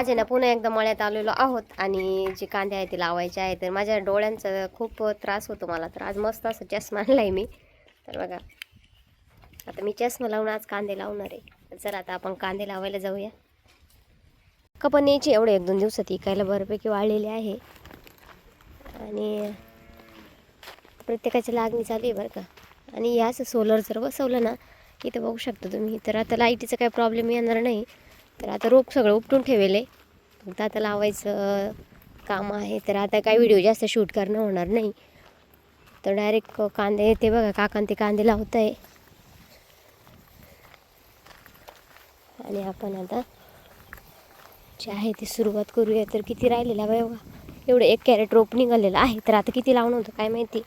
आज आहे ना पुन्हा एकदा मळ्यात आलेलो आहोत आणि जे कांदे आहे ते लावायचे आहे तर माझ्या डोळ्यांचा खूप त्रास होतो मला. तर आज मस्त असं चष्मा आणला आहे मी. तर बघा आता मी चष्मा लावून आज कांदे लावणार आहे. जर चला आता आपण कांदे लावायला जाऊया. कपन यायची एवढे एक दोन दिवसात इकायला बऱ्यापैकी वाढलेले आहे. आणि प्रत्येकाची लागणी चालू आहे बरं का. आणि हे असं सोलर जर बसवलं ना इथं बघू शकता तुम्ही. तर आता लाईटीचा काही प्रॉब्लेम येणार नाही. तर आता रोप सगळं उपटून ठेवेले फक्त आता लावायचं काम आहे. तर आता काही व्हिडिओ जास्त शूट करणं होणार नाही. तर डायरेक्ट कांदे ते बघा काकान ते कांदे लावत आहे. आणि आपण आता जे आहे ते सुरुवात करूया. तर किती राहिलेला आहे बघा. एवढं एक कॅरेट रोप निघालेलं आहे. तर आता किती लावणं होतं काय माहिती?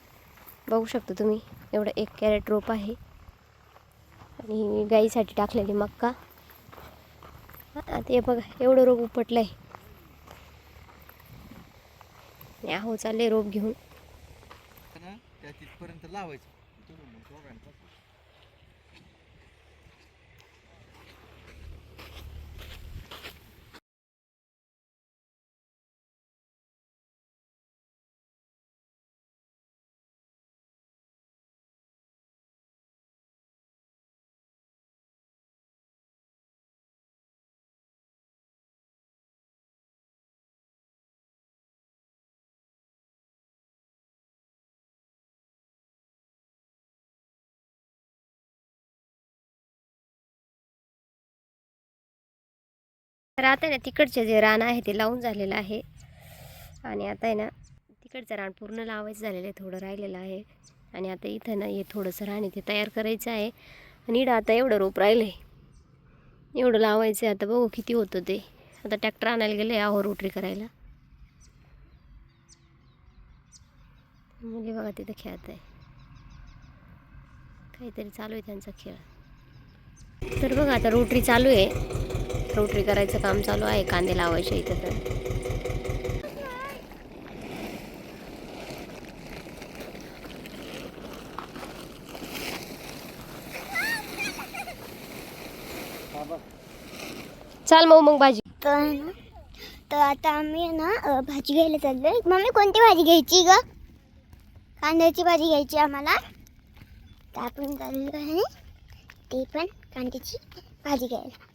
बघू शकता तुम्ही. एवढं एक कॅरेट रोप आहे. आणि गाईसाठी टाकलेली मक्का. आता बघा एवढं रोप उपटलं आहे हो, आणि चालले रोप घेऊन. तिथपर्यंत लावायचं. तर आता आहे ना तिकडचे जे रान आहे ते लावून झालेलं आहे. आणि आता आहे ना तिकडचं रान पूर्ण लावायचं झालेलं आहे थोडं राहिलेलं आहे. आणि आता इथं ना हे थोडंसं रान इथे तयार करायचं आहे. आणि इडं आता एवढं रोप राहिलं आहे एवढं लावायचं आहे आता बघू किती होतं ते. आता ट्रॅक्टर आणायला गेले आहो रोटरी करायला. मुली बघा तिथं खेळत आहे. काहीतरी चालू आहे त्यांचा खेळ. तर बघा आता रोटरी चालू आहे. रोटरी करायचं काम चालू आहे कांदे लावायचे इथं तर. चाल मग मग भाजी. तर ना तर आता आम्ही ना अ, भाजी घ्यायला चाललोय. मम्मी कोणती भाजी घ्यायची ग? कांद्याची भाजी घ्यायची आम्हाला. तर आपण चाललो आहे ते पण कांद्याची भाजी घ्यायला.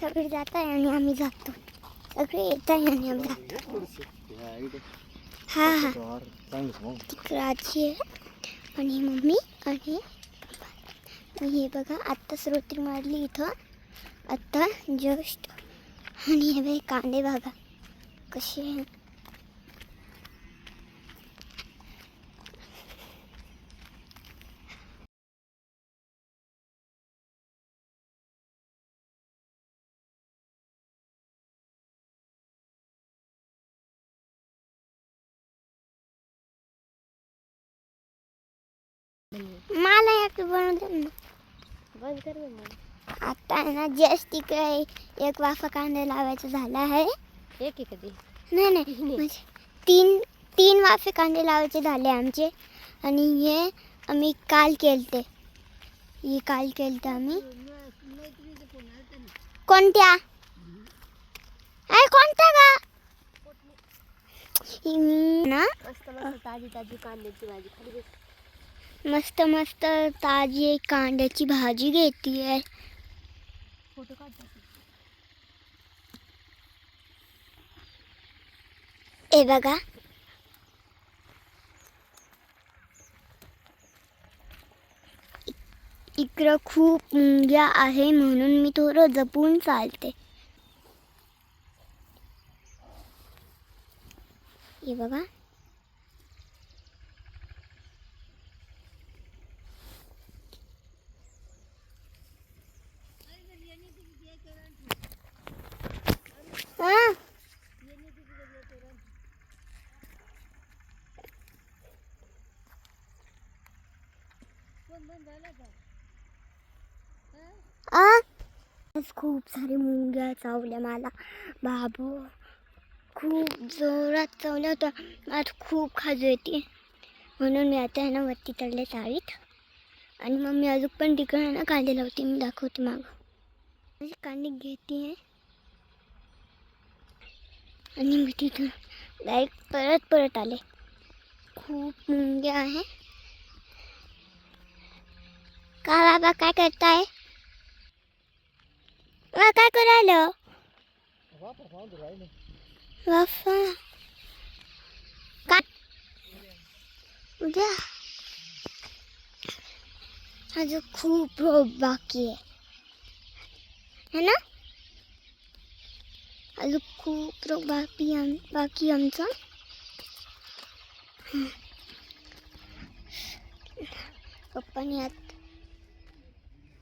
सगळे जात आहे आणि आम्ही जातो. सगळे येत आहे आणि आम्ही जातो. हा हा. राजी आहे आणि मम्मी आणि हे बघा आत्ताच रोटी मारली इथं. आत्ता जस्ट आणि हे बघ कांदे बघा. कसे मला यात बनवते ना. बंद कर आता ना जस्ट तिकडे एक वाफा कांदा लावायचा झाला आहे. एक कधी? नाही नाही. म्हणजे तीन तीन वाफे कांदे लावायचे झाले आमचे. आणि हे आम्ही काल केलते. हे काल केलते आम्ही. कोणत्या? अरे कोणत्या का ना ताजी ताजी कांद्याची भाजी. खाली. मस्त मस्त ताजी कांद्याची भाजी घेते फोटो काढ हे बघा. इकडं खूप मुंग्या आहे म्हणून मी थोडं जपून चालते. हे बघा हा आ आज खूप सारे मुंग्या चावल्या मला. बाबू खूप जोरात चावल्या होत्या. आज खूप खाजू येते म्हणून मी आता आहे ना वरती चढले चावीत. आणि मग मी अजून पण तिकडे ना कांदे लावते. मी दाखवते मग. माझी कांदे घेते. आणि मी तिथून डायरेक्ट परत परत आले. खूप मुंग्या आहे. का बाबा काय करताय वा काय करायला वाफा काय उद्या अजून खूप रोप बाकी आहे है ना अजून खूप रोप बाकी आम बाकी आमचा हम्म. पप्पानी आत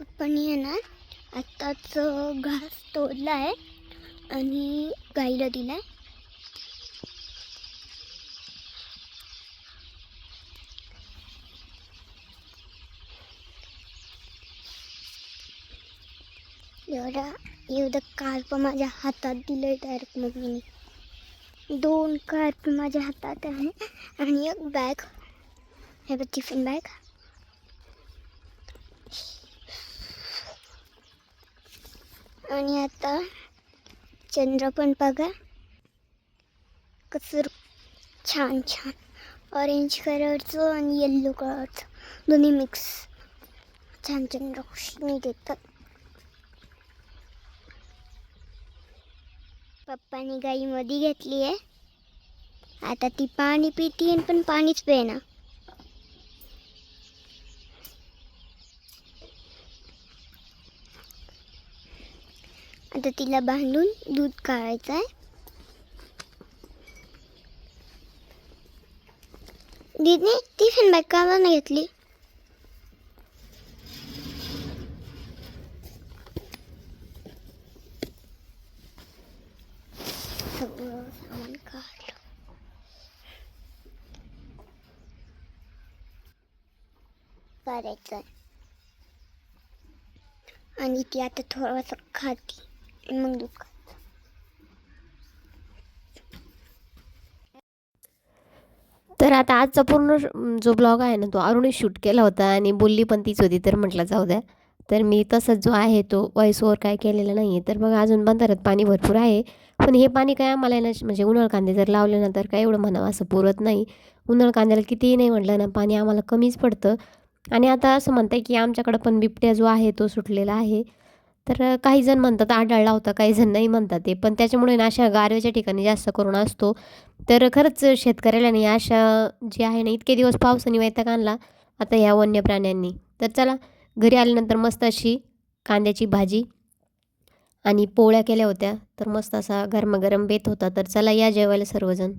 पप्पानी आहे ना आत्ताच घास तोडला आहे आणि गाईला दिलाय एवढा एवढं कार्प माझ्या हातात दिलंय डायरेक्ट मम्मीने. दोन कार्प माझ्या हातात आहे आणि एक बॅग हे बघ टिफिन बॅग आणि आता चंद्र पण बघा. कसं छान छान. ऑरेंज कलरचं आणि येल्लो कलरचं दोन्ही मिक्स छान छान रोशनी देतात. पप्पानी गाई मधी घेतली आहे आता ती पाणी पितीन पण पाणीच पेना आता तिला बांधून दूध काढायचं आहे. दीदी ती बॅग का नाही घेतली. सगळं सामान काढलं. काढायचं आणि ती आता थोडंसं खाती. मग दूध तर आता आजचा पूर्ण जो ब्लॉग आहे ना तो अरुणी शूट केला होता आणि बोलली पण तीच होती तर म्हटलं जाऊ द्या. तर मी तसंच जो आहे तो व्हॉइस काय केलेला नाही आहे तर बघा अजून बंधाऱ्यात पाणी भरपूर आहे. पण हे पाणी काय आम्हाला ना म्हणजे उन्हाळ कांदे जर लावले ना तर काय एवढं म्हणावं असं पुरत नाही. उन्हाळ कांद्याला कितीही नाही म्हटलं ना पाणी आम्हाला कमीच पडतं. आणि आता असं म्हणतं की आमच्याकडं पण बिबट्या जो आहे तो सुटलेला आहे. तर काही जण म्हणतात आढळला होता काही जण नाही म्हणतात ते पण त्याच्यामुळे ना अशा गारव्याच्या ठिकाणी जास्त करून असतो. तर खरंच शेतकऱ्याला नाही अशा जे आहे ना इतके दिवस पावसाने वैताग आणला. आता ह्या वन्य प्राण्यांनी. तर चला घरी आल्यानंतर मस्त अशी कांद्याची भाजी आणि पोळ्या केल्या होत्या. तर मस्त असा गरमागरम बेत होता. तर चला या जेवायला सर्वजण.